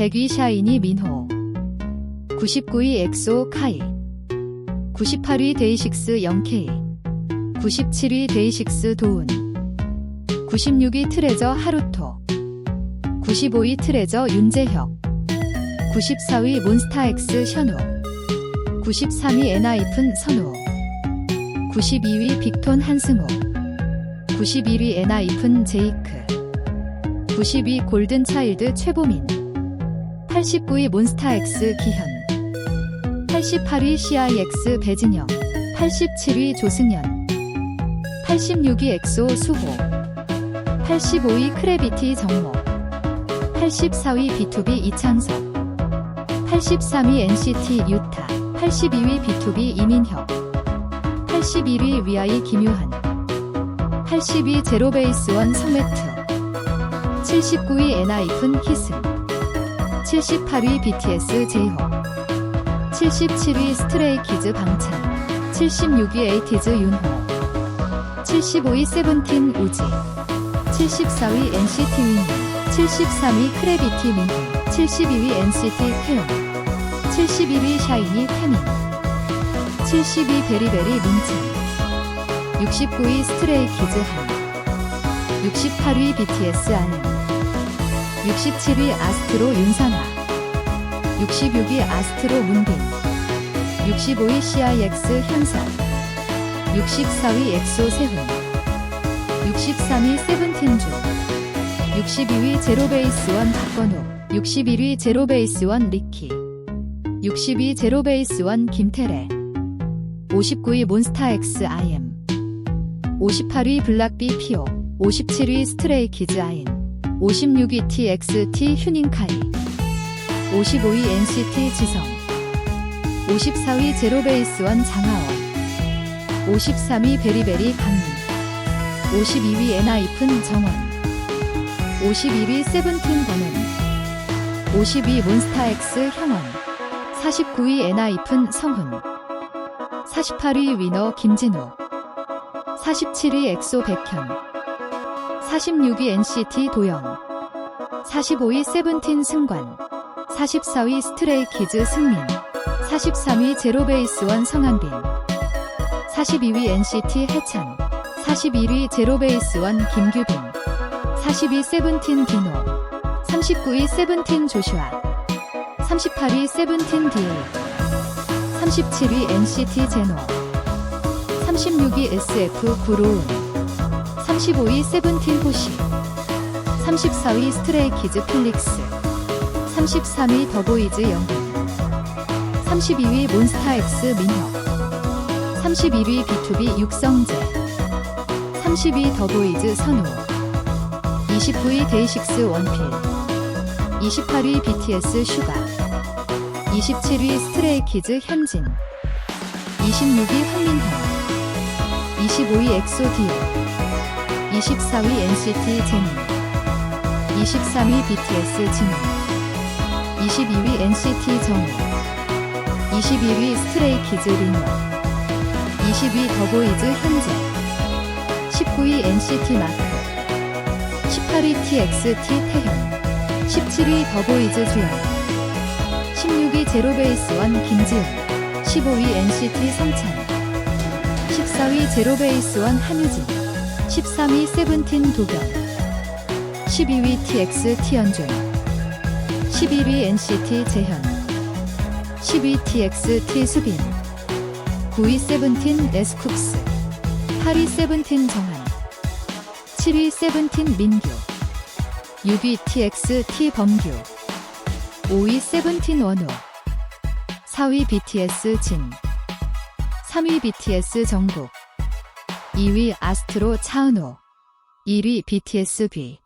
100위 샤이니 민호. 99위 엑소 카이. 98위 데이식스 영케이. 97위 데이식스 도운 96위 트레저 하루토. 95위 트레저 윤재혁. 94위 몬스타엑스 션호. 93위 엔하이픈 선호. 92위 빅톤 한승호. 91위 엔하이픈 제이크. 90위 골든차일드 최보민 89위 몬스타엑스 기현. 88위 CIX 배진영. 87위 조승연. 86위 엑소 수호. 85위 크래비티 정모. 84위 B2B 이창석. 83위 NCT 유타. 82위 B2B 이민혁. 81위 위아이 김유한. 80위 제로베이스원 성매트. 79위 엔하이픈 희승 78위 BTS 제이홉 77위 스트레이키즈 방찬. 76위 에이티즈 윤호. 75위 세븐틴 우지. 74위 NCT 윈. 73위 크래비티 민호 72위 NCT 태용 71위 샤이니 태민 72 베리베리 민찬 69위 스트레이키즈 한. 68위 BTS 아는 67위 아스트로 윤상아 66위 아스트로 문빈. 65위 CIX 현석 64위 엑소 세훈 63위 세븐틴주 62위 제로베이스원 박건욱 61위 제로베이스원 리키. 60위 제로베이스원 김태래. 59위 몬스타엑스 IM 58위 블락비 피오. 57위 스트레이키즈 아인 56위 TXT 휴닝카이 55위 NCT 지성 54위 제로베이스원 장하원 53위 베리베리 강민 52위 엔하이픈 정원 51위 세븐틴 권은 52위 몬스타엑스 형원 49위 엔하이픈 성훈 48위 위너 김진호 47위 엑소 백현 46위 NCT 도영 45위 세븐틴 승관 44위 스트레이키즈 승민 43위 제로베이스원 성한빈 42위 NCT 해찬 41위 제로베이스원 김규빈 42위 세븐틴 디노 39위 세븐틴 조슈아 38위 세븐틴 디에이 37위 NCT 제노 36위 SF 구로운 35위 세븐틴 호시 34위 스트레이키즈 필릭스 33위 더보이즈 영빈 32위 몬스타엑스 민혁 31위 B2B 육성재 30위 더보이즈 선우 29위 데이식스 원필 28위 BTS 슈가 27위 스트레이키즈 현진 26위 황민현 25위 엑소디오 24위 NCT 제니 23위 BTS 진호 22위 NCT 정우. 21위 스트레이키즈 리노 20위 더보이즈 현재. 19위 NCT 마크. 18위 TXT 태현 17위 더보이즈 주연. 16위 제로베이스원 김지은. 15위 NCT 성찬. 14위 제로베이스원 한유진 13위 세븐틴 도겸 12위 TXT 연준 11위 NCT 재현 10위 TXT 수빈 9위 세븐틴 에스쿱스 8위 세븐틴 정한 7위 세븐틴 민규 6위 TXT 범규 5위 세븐틴 원호 4위 BTS 진 3위 BTS 정국 2위 아스트로 차은호 1위 BTS 비